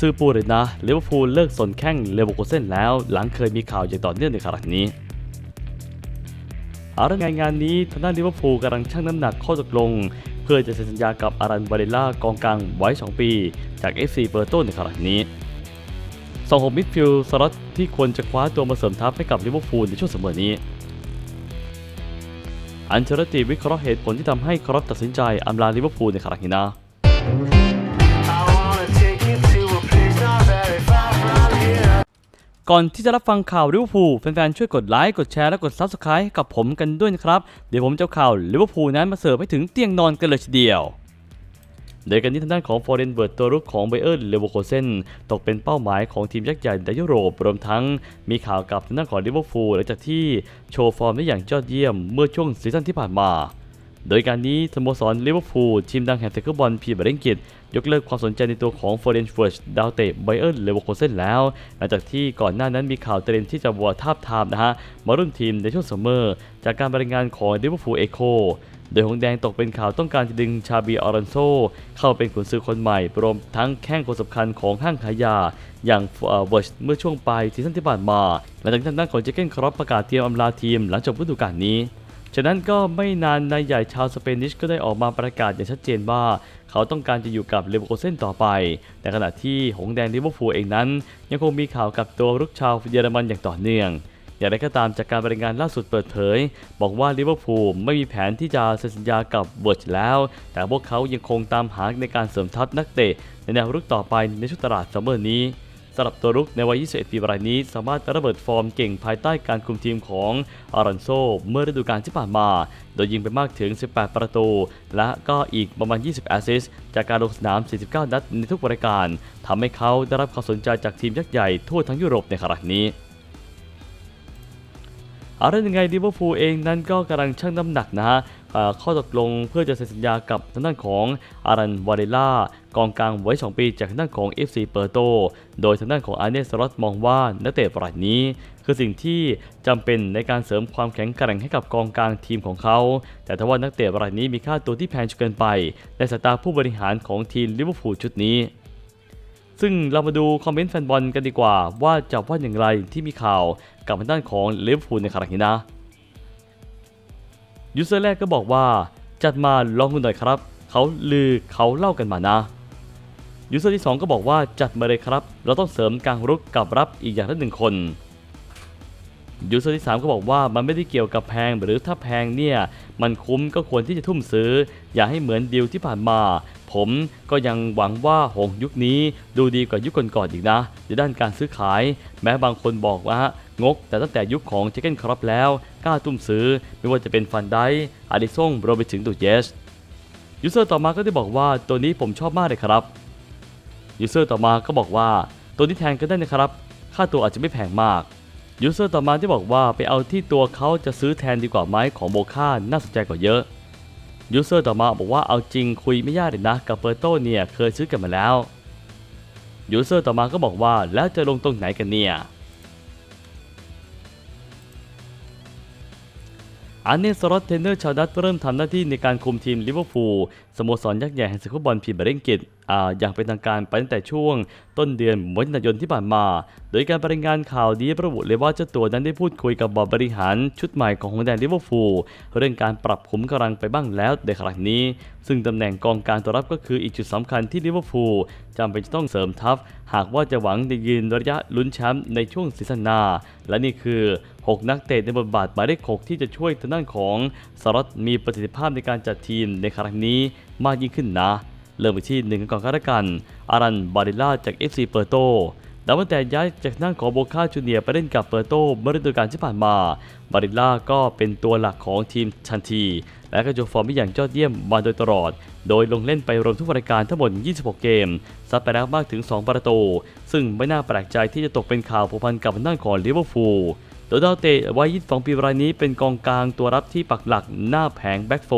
ซื่อปูเลยนะลิเวอร์พูลเลิกสนแข้งเลเวอร์คูเซนแล้ว หลังเคยมีข่าวอย่างต่อเนื่องในครั้งนี้เอาละไงงานนี้ทางด้านลิเวอร์พูลกำลังชั่งน้ำหนักข้อตกลง เพื่อจะเซ็นสัญญากับอารันบาเรล่ากองกลางไว้ 2 ปี จาก FC เปอร์โตในครั้งนี้สองหกมิดฟิลด์สล็อตที่ควรจะคว้าตัวมาเสริมทัพให้กับลิเวอร์พูลในช่วงเสมอนี้ อันเชอร์ติวิเคราะห์เหตุผลที่ทำให้ครอปตัดสินใจอำลาลิเวอร์พูลในครั้งนี้นะ ก่อนที่จะรับฟังข่าวลิเวอร์พูลแฟนๆช่วยกดไลค์กดแชร์และกด Subscribe ให้กับผมกันด้วยนะครับ เดี๋ยวผมจะข่าวลิเวอร์พูลนั้นมาเสิร์ฟให้ถึงเตียงนอนกันเลยทีเดียวโดยกันที่ทางด้านของฟอร์เรนเบิร์ตตัวรุกของไบเออร์เลเวอร์โคเซนตกเป็นเป้าหมายของทีมยักษ์ใหญ่ในยุโรปรวมทั้งมีข่าวกับทางด้านของลิเวอร์พูลหลังจากที่โชว์ฟอร์มได้อย่างยอดเยี่ยมเมื่อช่วงซีซั่นที่ผ่านมา โดยการนี้สโมสรลิเวอร์พูลทีมดังแห่งเทคเกอร์บอลพีเบรนกิตยกเลิกความสนใจในตัวของฟอร์เรนเฟิร์ชดาวเตะไบเออร์เลเวอร์โคเซนแล้ว หลังจากที่ก่อนหน้านั้นมีข่าวเตรียมที่จะวัวทาบทามนะฮะ มารุ่นทีมในช่วงซัมเมอร์ จากการบรายงานของลิเวอร์พูลเอโคโดยหงแดงตกเป็นข่าวต้องการจะดึงชาบีออรันโซ เข้าเป็นขุนซื้อคนใหม่รวมทั้งแข้งคนสำคัญของห้างขายยา อย่างเวิร์ชเมื่อช่วงปลายซีซั่นที่ผ่านมา หลังจากทางด้านของเจเกนครอปประกาศเตรียมอำลาทีมหลังจบฤดูกาลนี้ ฉะนั้นก็ไม่นานนายใหญ่ชาวสเปนิชก็ได้ออกมาประกาศอย่างชัดเจนว่า เขาต้องการจะอยู่กับเลเวอร์โคเซนต่อไป แต่ขณะที่หงแดงลิเวอร์พูลเองนั้น ยังคงมีข่าวกับตัวรุกชาวเยอรมันอย่างต่อเนื่องอย่างไรก็ตามจากการรายงานล่าสุดเปิดเผย บอกว่าลิเวอร์พูลไม่มีแผนที่จะเซ็นสัญญากับเวิร์ชแล้ว แต่พวกเขายังคงตามหาในการเสริมทัพนักเตะในแนวรุกต่อไปในช่วงตลาดซัมเมอร์นี้ สำหรับตัวรุกในวัย 21 ปีรายนี้สามารถระเบิดฟอร์มเก่งภายใต้การคุมทีมของอารันโซเมื่อฤดูกาลที่ผ่านมา โดยยิงไปมากถึง 18 ประตู และก็อีกประมาณ 20 แอสซิสต์จากการลงสนาม 49 นัดในทุกรายการทำให้เขาได้รับความสนใจจากทีมยักษ์ใหญ่ทั่วทั้งยุโรปในครั้งนี้เอาได้ยังไงลิเวอร์พูลเองนั้นก็กำลังชั่งน้ำหนักนะฮะ ข้อตกลงเพื่อจะเซ็นสัญญากับทางด้านของอารันวาเรล่ากองกลางไว้ 2 ปีจากทางด้านของ FC เปอร์โต โดยทางด้านของอาร์เนสลอตมองว่านักเตะรายนี้ คือสิ่งที่จำเป็นในการเสริมความแข็งแกร่งให้กับกองกลางทีมของเขา แต่ถ้ว่านักเตะรายนี้มีค่าตัวที่แพงจนเกินไป ในสายตาผู้บริหารของทีมลิเวอร์พูลชุดนี้ซึ่งเรามาดูคอมเมนต์แฟนบอลกันดีกว่า ว่าจะว่าอย่างไรที่มีข่าวกับทางด้านของลิเวอร์พูลในครั้งนี้นะ ยูเซอร์แรกก็บอกว่า จัดมาลองดูหน่อยครับ เขาลือเขาเล่ากันมานะยูเซอร์ที่ 2 ก็บอกว่าจัดมาเลยครับ เราต้องเสริมกลางรุกกับรับอีกอย่างละหนึ่งคนยูเซอร์ที่ 3 ก็บอกว่ามันไม่ได้เกี่ยวกับแพงหรือถ้าแพงเนี่ย มันคุ้มก็ควรที่จะทุ่มซื้อ อย่าให้เหมือนดีลที่ผ่านมา ผมก็ยังหวังว่าหงยุคนี้ดูดีกว่ายุคก่อนๆอีกนะ ในด้านการซื้อขาย แม้บางคนบอกว่างก แต่ตั้งแต่ยุคของเจเกนครอปแล้วกล้าทุ่มซื้อ ไม่ว่าจะเป็นฟันไดอาริซงรวมไปถึงตูเยสยูเซอร์ต่อมาก็ได้บอกว่าตัวนี้ผมชอบมากเลยครับยูเซอร์ต่อมาก็บอกว่าตัวนี้แทนก็ได้นะครับ ค่าตัวอาจจะไม่แพงมาก ยูเซอร์ต่อมาที่บอกว่าไปเอาที่ตัวเขาจะซื้อแทนดีกว่าไหมของโบค่าน่าสนใจกว่าเยอะยูเซอร์ต่อมาบอกว่าเอาจริงคุยไม่ยากเลยนะกับเปอร์โตเนี่ยเคยซื้อกันมาแล้วยูเซอร์ต่อมาก็บอกว่าแล้วจะลงตรงไหนกันเนี่ยอันเนสรอตเทนเนอร์ชาวดัตเริ่มทำหน้าที่ในการคุมทีมลิเวอร์พูลสโมสรยักษ์ใหญ่แห่งศึกฟุตบอลพรีเมียร์ลีกอ่า อย่างเป็นทางการไปตั้งแต่ช่วง ต้นเดือนมิถุนายนที่ผ่านมา โดยการรายงานข่าวดีระบุเลยว่าเจ้าตัวนั้นได้พูดคุยกับบอร์บริหารชุดใหม่ของฮงแดนลิเวอร์พูลเรื่องการปรับขุมกำลังไปบ้างแล้วในครั้งนี้ ซึ่งตำแหน่งกองกางตัวรับก็คืออีกจุดสำคัญที่ลิเวอร์พูลจำเป็นจะต้องเสริมทัพ หากว่าจะหวังจะยืนระยะลุ้นแชมป์ในช่วงซีซั่นหน้า และนี่คือ 6 นักเตะในบทบาทหมายเลข6ที่จะช่วยทางด้านของสล็อตมีประสิทธิภาพในการจัดทีมในครั้งนี้มากยิ่งขึ้นนะ เริ่มไปที่หนึ่งก่อนก็แล้วกัน อารันบาริล่าจาก FC เปอร์โตแต่ว่าแต่ย้ายจากทางของโบคาจูเนียไปเล่นกับเปอร์โตเมื่อฤดูกาลที่ผ่านมา บาริล่าก็เป็นตัวหลักของทีมทันที และก็โชว์ฟอร์มได้อย่างยอดเยี่ยมมาโดยตลอด โดยลงเล่นไปรวมทุกรายการทั้งหมด 26 เกม ซัดไปแล้วมากถึง 2 ประตู ซึ่งไม่น่าแปลกใจที่จะตกเป็นข่าวผูกพันกับทางของลิเวอร์พูลโดยดาวเตะวัย22ปีรายนี้เป็นกองกลางตัวรับที่ปักหลักหน้าแผงแบ็กโฟ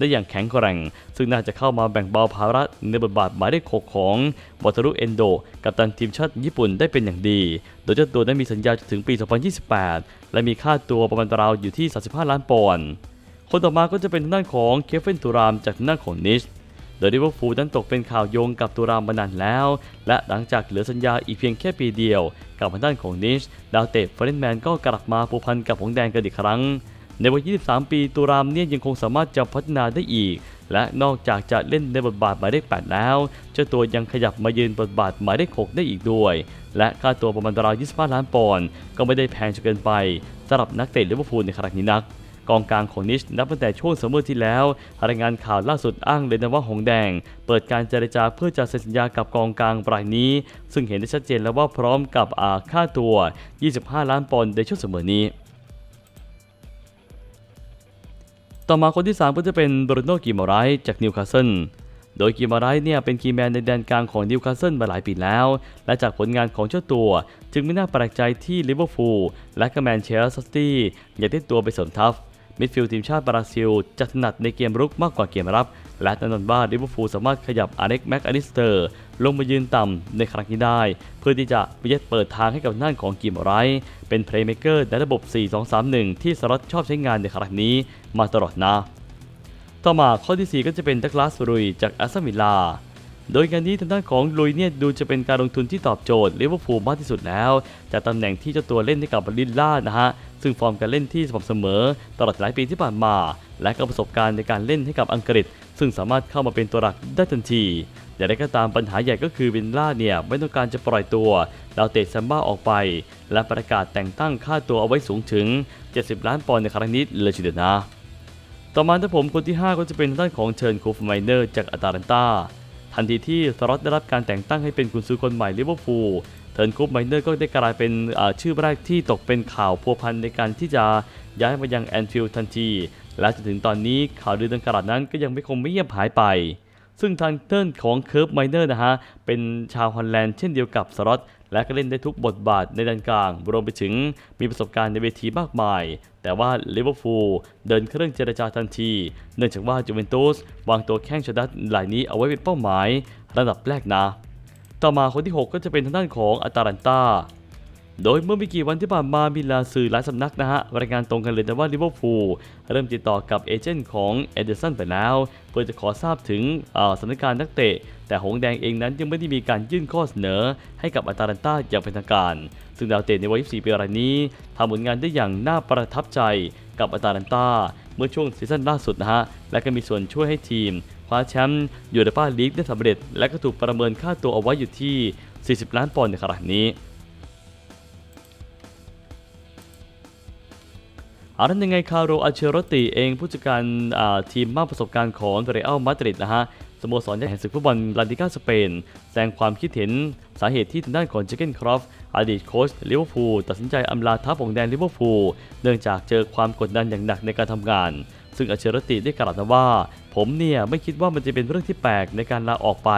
ได้อย่างแข็งแกร่ง ซึ่งน่าจะเข้ามาแบ่งเบาภาระในบทบาทหมายเลขหกของวอตารุเอนโด กับตันทีมชาติญี่ปุ่นได้เป็นอย่างดี โดยเจ้าตัวได้มีสัญญาจนถึงปี 2028 และมีค่าตัวประมาณราวอยู่ที่ 35 ล้านปอนด์คนต่อมาก็จะเป็นทางด้านของเคฟเฟนตูรามจากทางด้านของนิชโดยลิเวอร์พูลนั้นตกเป็นข่าวโยงกับตุรามมานานแล้ว และหลังจากเหลือสัญญาอีกเพียงแค่ปีเดียว กับทางด้านของนิชดาวเตะเฟรนแมนก็กลับมาผูกพันกับหงแดงกันอีกครั้ง ในวัย 23 ปีตุรามเนี่ยยังคงสามารถจะพัฒนาได้อีก และนอกจากจะเล่นในบทบาทหมายเลข 8 แล้ว เจ้าตัวยังขยับมายืนบทบาทหมายเลข 6 ได้อีกด้วย และค่าตัวประมาณราว 25 ล้านปอนด์ก็ไม่ได้แพงจนเกินไปสำหรับนักเตะลิเวอร์พูลในครั้งนี้นักกองกลางของนิชนับตั้งแต่ช่วงซัมมอร์ที่แล้ว รายงานข่าวล่าสุดอ้างเลยนะว่าหงแดง เปิดการเจรจาเพื่อจะเซ็นสัญญากับกองกลางรายนี้ ซึ่งเห็นได้ชัดเจนแล้วว่าพร้อมกับอาค่าตัว 25 ล้านปอนด์ในช่วงเสมอนี้ ต่อมาคนที่ 3 ก็จะเป็นบรูโน่กิมอไรายจากนิวคาสเซิลโดยกิมอไรายเนี่ยเป็นคีแมนในแดนกลางของนิวคาสเซิลมาหลายปีแล้ว และจากผลงานของเจ้าตัว จึงไม่น่าแปลกใจที่ลิเวอร์พูลและก็แมนเชสเตอร์ซิตี้อยากได้ตัวไปเสริมทัพ มิดฟิลด์ทีมชาติบราซิลจะถนัดในเกมรุกมากกว่าเกมรับ และแน่นอนว่าลิเวอร์พูลสามารถขยับอาเล็กแม็กอลิสเตอร์ ลงมายืนต่ำในครั้งนี้ได้ เพื่อที่จะไปยัดเปิดทางให้กับหน้านของกิมอไร เป็นเพลย์เม k เกอร์ในระบบ 4-2-3-1 ที่สล็อตชอบใช้งานในครั้งนี้มาตลอดนะ ต่อมาข้อที่ 4 ก็จะเป็นดักลาสรุยจากแอสตันวิลลา โดยงานนี้ทางด้านของลุยเนี่ยดูจะเป็นการลงทุนที่ตอบโจทย์ลิเวอร์พูลมากที่สุดแล้ว จากตำแหน่งที่เจ้าตัวเล่นให้กับลิลล่านะฮะซึ่งฟอร์มการเล่นที่สม่ำเสมอตลอดหลายปีที่ผ่านมา และก็ประสบการณ์ในการเล่นให้กับอังกฤษ ซึ่งสามารถเข้ามาเป็นตัวหลักได้ทันทีอย่างไรก็ตามปัญหาใหญ่ก็คือวินล่าเนี่ยไม่ต้องการจะปล่อยตัวดาวเตะแซมบ้าออกไป และประกาศแต่งตั้งค่าตัวเอาไว้สูงถึง 70 ล้านปอนด์ในครั้งนี้เลยทีเดียวนะ ต่อมาถ้าผมคนที่ 5 ก็จะเป็นทางด้านของเชิญคูฟไมเนอร์จากอาตาลันตา ทันทีที่สล็อตได้รับการแต่งตั้งให้เป็นกุนซือคนใหม่ลิเวอร์พูลเทิร์นคูปไมเนอร์ก็ได้กลายเป็นชื่อแรกที่ตกเป็นข่าวพัวพันในการที่จะย้ายมายังแอนฟิลด์ทันที และจนถึงตอนนี้ข่าวลือดังกล่าวนั้นก็ยังไม่คงไม่เงียบหายไป ซึ่งทางเทิร์นของเคิร์ฟไมเนอร์นะฮะเป็นชาวฮอลแลนด์เช่นเดียวกับสล็อต และก็เล่นได้ทุกบทบาทในด้านกลาง รวมไปถึงมีประสบการณ์ในเวทีมากมาย แต่ว่าลิเวอร์พูลเดินเครื่องเจรจาทันที เนื่องจากว่าจูเวนตุสวางตัวแข้งชดัดรายนี้เอาไว้เป็นเป้าหมาย ระดับแรกนะ ต่อมาคนที่ 6 ก็จะเป็นทางด้านของอัตาลันตา โดยเมื่อไม่กี่วันที่ผ่านมามีลาสื่อหลายสำนักนะฮะรายงานตรงกันเลยนะว่าลิเวอร์พูลเริ่มติดต่อกับเอเจนต์ของเอเดอร์สันไปแล้ว เพื่อจะขอทราบถึงสถานการณ์นักเตะ แต่หงแดงเองนั้นยังไม่ได้มีการยื่นข้อเสนอ ให้กับอาตาลันตาอย่างเป็นทางการ ซึ่งดาวเตะในวัย 24 ปีรายนี้ทำผลงานได้อย่างน่าประทับใจกับอาตาลันตาเมื่อช่วงซีซั่นล่าสุดนะฮะและก็มีส่วนช่วยให้ทีมคว้าแชมป์ยูโรปาลีกได้สำเร็จ และก็ถูกประเมินค่าตัวเอาไว้อยู่ที่ 40 ล้านปอนด์ในขณะนี้ อานั้นยังไงคาร์โรอัลเชโรติเองผู้จัดการทีมมากประสบการณ์ของเรอัลมาดริดนะฮะสโมสรใหญ่แห่งศึกฟุตบอลลาลิกาสเปน แสดงความคิดเห็นสาเหตุที่ทางด้านของเจเกนครอฟอดีตโค้ชลิเวอร์พูลตัดสินใจอำลาทัพของแดนลิเวอร์พูลเนื่องจากเจอความกดดันอย่างหนักในการทำงาน ซึ่งอัเชโรติได้กล่าวว่า ผมเนี่ยไม่คิดว่ามันจะเป็นเรื่องที่แปลกในการลาออกไป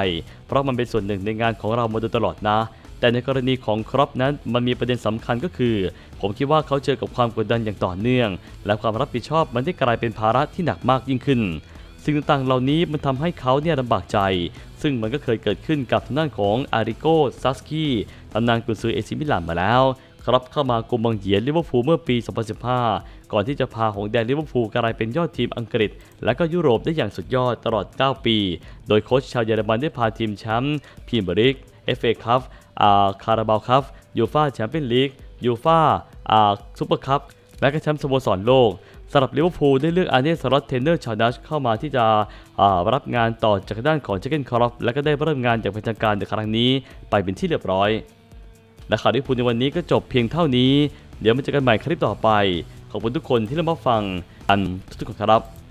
เพราะมันเป็นส่วนหนึ่งในงานของเรามาโดยตลอดนะ แต่ในกรณีของครอปนั้นมันมีประเด็นสำคัญก็คือ ผมคิดว่าเขาเจอกับความกดดันอย่างต่อเนื่อง และความรับผิดชอบมันได้กลายเป็นภาระที่หนักมากยิ่งขึ้น สิ่งต่างๆเหล่านี้มันทำให้เขาเนี่ยลำบากใจ ซึ่งมันก็เคยเกิดขึ้นกับทางด้านของอาริโกซัสกี้ตำนานกุนซือเอซิมิลานมาแล้วครับเข้ามากุมบางเหยียนลิเวอร์พูลเมื่อปี 2015 ก่อนที่จะพาหงแดงลิเวอร์พูลกลายเป็นยอดทีมอังกฤษ และก็ยุโรปได้อย่างสุดยอดตลอด 9 ปี โดยโค้ชชาวเยอรมันได้พาทีมแชมป์พรีเมียร์ลีกเอฟเอคัพ คาราบาวคัพยูฟาแชมเปี้ยนลีกยูฟาซูเปอร์คัพและก็แชมป์สโมสรโลกสำหรับลิเวอร์พูลได้เลือกอาร์เนสล็อตเทนเนอร์ชาวดัชเข้ามาที่จะรับงานต่อจากด้านของเจเกนคอร์ฟและก็ได้เริ่มงานอย่างเป็นทางการในครั้งนี้ไปเป็นที่เรียบร้อย และข่าวที่พูดในวันนี้ก็จบเพียงเท่านี้ เดี๋ยวมาเจอกันใหม่คลิปต่อไป ขอบคุณทุกคนที่เริ่มมาฟังกันทุกคนครับ